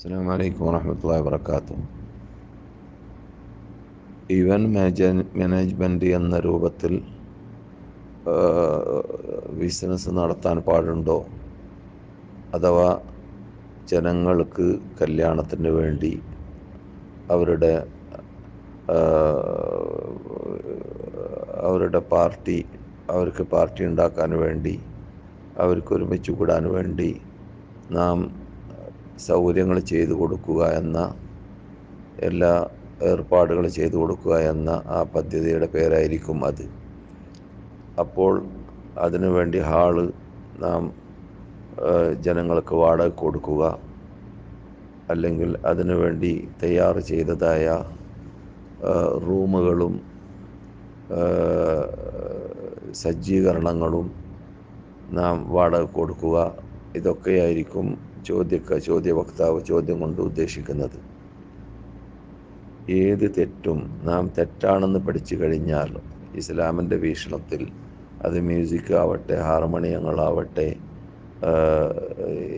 അസ്സാം ورحمة الله وبركاته event management എന്ന രൂപത്തിൽ ബിസിനസ് നടത്താൻ പാടുണ്ടോ? അഥവാ ജനങ്ങൾക്ക് കല്യാണത്തിന് വേണ്ടി അവരുടെ അവരുടെ പാർട്ടി അവർക്ക് പാർട്ടി ഉണ്ടാക്കാൻ വേണ്ടി അവർക്ക് ഒരുമിച്ച് കൂടാൻ വേണ്ടി നാം സൗകര്യങ്ങൾ ചെയ്തു കൊടുക്കുക എന്ന എല്ലാ ഏർപ്പാടുകൾ ചെയ്തു കൊടുക്കുക എന്ന ആ പദ്ധതിയുടെ പേരായിരിക്കും അത്. അപ്പോൾ അതിനുവേണ്ടി ഹാൾ നാം ജനങ്ങൾക്ക് വാടക കൊടുക്കുക. അല്ലെങ്കിൽ അതിനുവേണ്ടി തയ്യാർ ചെയ്തതായ റൂമുകളും സജ്ജീകരണങ്ങളും നാം വാടക കൊടുക്കുക. ഇതൊക്കെയായിരിക്കും ചോദ്യക്ക ചോദ്യവക്താവ് ചോദ്യം കൊണ്ട് ഉദ്ദേശിക്കുന്നത്. ഏത് തെറ്റും നാം തെറ്റാണെന്ന് പഠിച്ചു കഴിഞ്ഞാൽ ഇസ്ലാമിന്റെ വീക്ഷണത്തിൽ അത് മ്യൂസിക് ആവട്ടെ ഹാർമോണിയങ്ങളാവട്ടെ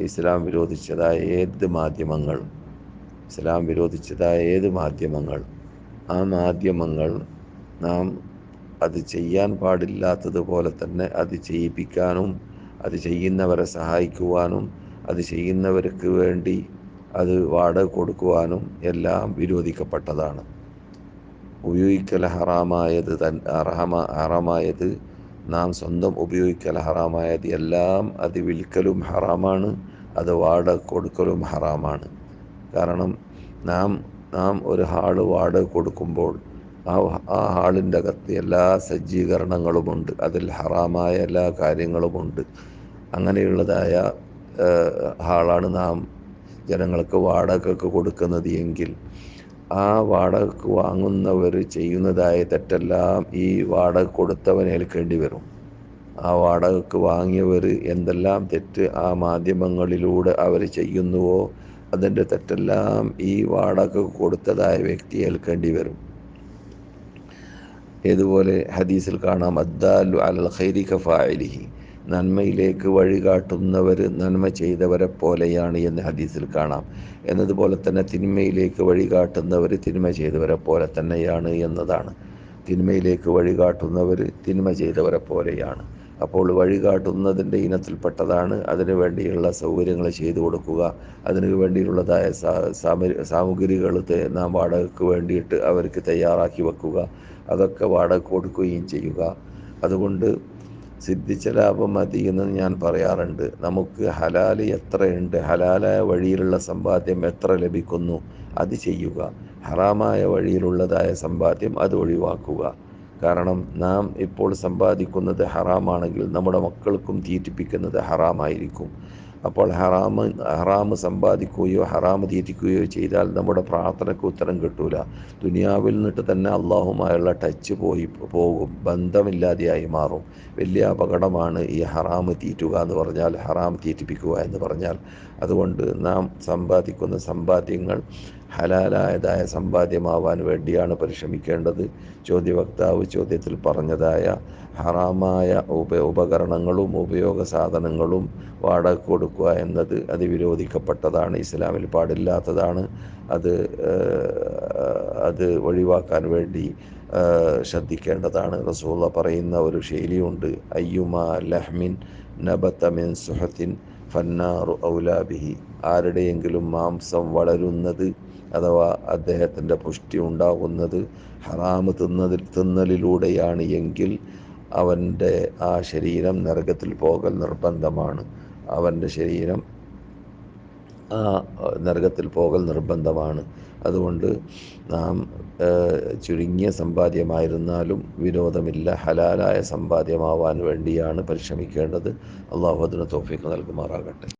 ഇസ്ലാം വിരോധിച്ചതായ ഏത് മാധ്യമങ്ങൾ ഇസ്ലാം വിരോധിച്ചതായ ഏത് മാധ്യമങ്ങൾ ആ മാധ്യമങ്ങൾ നാം അത് ചെയ്യാൻ പാടില്ലാത്തതുപോലെ തന്നെ അത് ചെയ്യിപ്പിക്കാനും അത് ചെയ്യുന്നവരെ സഹായിക്കുവാനും അത് ചെയ്യുന്നവർക്ക് വേണ്ടി അത് വാടക കൊടുക്കുവാനും എല്ലാം വിരോധിക്കപ്പെട്ടതാണ്. ഉപയോഗിക്കൽ ഹറാമായത് തൻ അർഹമ ഹറാമായത് നാം സ്വന്തം ഉപയോഗിക്കൽ ഹറാമായത് എല്ലാം അത് വിൽക്കലും ഹറാമാണ് അത് വാടക കൊടുക്കലും ഹറാമാണ്. കാരണം നാം നാം ഒരു ഹാൾ വാടക കൊടുക്കുമ്പോൾ ആ ആ ഹാളിന്റെ അകത്ത് എല്ലാ സജ്ജീകരണങ്ങളുമുണ്ട്. അതിൽ ഹറാമായ എല്ലാ കാര്യങ്ങളുമുണ്ട്. അങ്ങനെയുള്ളതായ ഹാളാണ് നാം ജനങ്ങൾക്ക് വാടകയ്ക്ക് കൊടുക്കുന്നത് എങ്കിൽ ആ വാടകയ്ക്ക് വാങ്ങുന്നവർ ചെയ്യുന്നതായ തെറ്റെല്ലാം ഈ വാടക കൊടുത്തവൻ ഏൽക്കേണ്ടി വരും. ആ വാടകയ്ക്ക് വാങ്ങിയവർ എന്തെല്ലാം തെറ്റ് ആ മാധ്യമങ്ങളിലൂടെ അവർ ചെയ്യുന്നുവോ അതിന്റെ തെറ്റെല്ലാം ഈ വാടക കൊടുത്തതായ വ്യക്തി ഏൽക്കേണ്ടി വരും. ഇതുപോലെ ഹദീസിൽ കാണാം അദ്ദാലു അൽ ഖൈരി കഫാലിഹി നന്മയിലേക്ക് വഴി വഴികാട്ടുന്നവർ നന്മ ചെയ്തവരെ പോലെയാണ് എന്ന് ഹദീസിൽ കാണാം. എന്നതുപോലെ തന്നെ തിന്മയിലേക്ക് വഴി വഴികാട്ടുന്നവർ തിന്മ ചെയ്തവരെ പോലെ തന്നെയാണ് എന്നതാണ്. തിന്മയിലേക്ക് വഴി വഴികാട്ടുന്നവർ തിന്മ ചെയ്തവരെ പോലെയാണ്. അപ്പോൾ വഴികാട്ടുന്നതിന്റെ ഇനത്തിൽപ്പെട്ടതാണ്. അതിനു വേണ്ടിയുള്ള സൗകര്യങ്ങൾ ചെയ്തു കൊടുക്കുക. അതിനു വേണ്ടിയുള്ളതായ സാമഗ്രികൾ നാം വാടകയ്ക്ക് വേണ്ടിയിട്ട് അവർക്ക് തയ്യാറാക്കി വെക്കുക. അതൊക്കെ വാടക കൊടുക്കുകയും ചെയ്യുക. അതുകൊണ്ട് സിദ്ധിച്ച ലാഭം മതി എന്ന് ഞാൻ പറയാറുണ്ട്. നമുക്ക് ഹലാൽ എത്രയുണ്ട്? ഹലാലായ വഴിയിലുള്ള സമ്പാദ്യം എത്ര ലഭിക്കുന്നു? അത് ചെയ്യുക. ഹറാമായ വഴിയിലുള്ളതായ സമ്പാദ്യം അത് ഒഴിവാക്കുക. കാരണം നാം ഇപ്പോൾ സമ്പാദിക്കുന്നത് ഹറാമാണെങ്കിൽ നമ്മുടെ മക്കൾക്കും തീറ്റിപ്പിക്കുന്നത് ഹറാമായിരിക്കും. അപ്പോൾ ഹറാമ് ഹറാമ് സമ്പാദിക്കുകയോ ഹറാമ് തീറ്റിക്കുകയോ ചെയ്താൽ നമ്മുടെ പ്രാർത്ഥനയ്ക്ക് ഉത്തരം കിട്ടൂല. ദുനിയാവിൽ നിന്നിട്ട് തന്നെ അള്ളാഹുമായുള്ള ടച്ച് പോയി പോകും. ബന്ധമില്ലാതെയായി മാറും. വലിയ അപകടമാണ് ഈ ഹറാമ് തീറ്റുക എന്ന് പറഞ്ഞാൽ ഹറാം തീറ്റിപ്പിക്കുക എന്ന് പറഞ്ഞാൽ. അതുകൊണ്ട് നാം സമ്പാദിക്കുന്ന സമ്പാദ്യങ്ങൾ ഹലാലായതായ സമ്പാദ്യമാവാൻ വേണ്ടിയാണ് പരിശ്രമിക്കേണ്ടത്. ചോദ്യവക്താവ് ചോദ്യത്തിൽ പറഞ്ഞതായ ഹറാമായ ഉപ ഉപകരണങ്ങളും ഉപയോഗ സാധനങ്ങളും വാടക കൊടുക്കുക എന്നത് അത് വിരോധിക്കപ്പെട്ടതാണ് ഇസ്ലാമിൽ പാടില്ലാത്തതാണ്. അത് അത് ഒഴിവാക്കാൻ വേണ്ടി ശ്രദ്ധിക്കേണ്ടതാണ്. റസൂള്ള പറയുന്ന ഒരു ശൈലിയുണ്ട്. അയ്യുമ ലഹ്മിൻ നബത്തമിൻ സുഹത്തിൻ ഫന്നാറു ഔലാബിഹി ആരുടെയെങ്കിലും മാംസം വളരുന്നത് അഥവാ അദ്ദേഹത്തിന്റെ പുഷ്ടി ഉണ്ടാകുന്നത് ഹറാമ് തിന്നതിൽ തിന്നലിലൂടെയാണ് എങ്കിൽ അവന്റെ ആ ശരീരം നരകത്തിൽ പോകൽ നിർബന്ധമാണ്. അവന്റെ ശരീരം നരകത്തിൽ പോകൽ നിർബന്ധമാണ്. അതുകൊണ്ട് നാം ചുരുങ്ങിയ സമ്പാദ്യമായിരുന്നാലും വിരോധമില്ല ഹലാലായ സമ്പാദ്യമാവാൻ വേണ്ടിയാണ് പരിശ്രമിക്കേണ്ടത്. അള്ളാഹു അതിന് തോഫിക്ക് നൽകുമാറാകട്ടെ.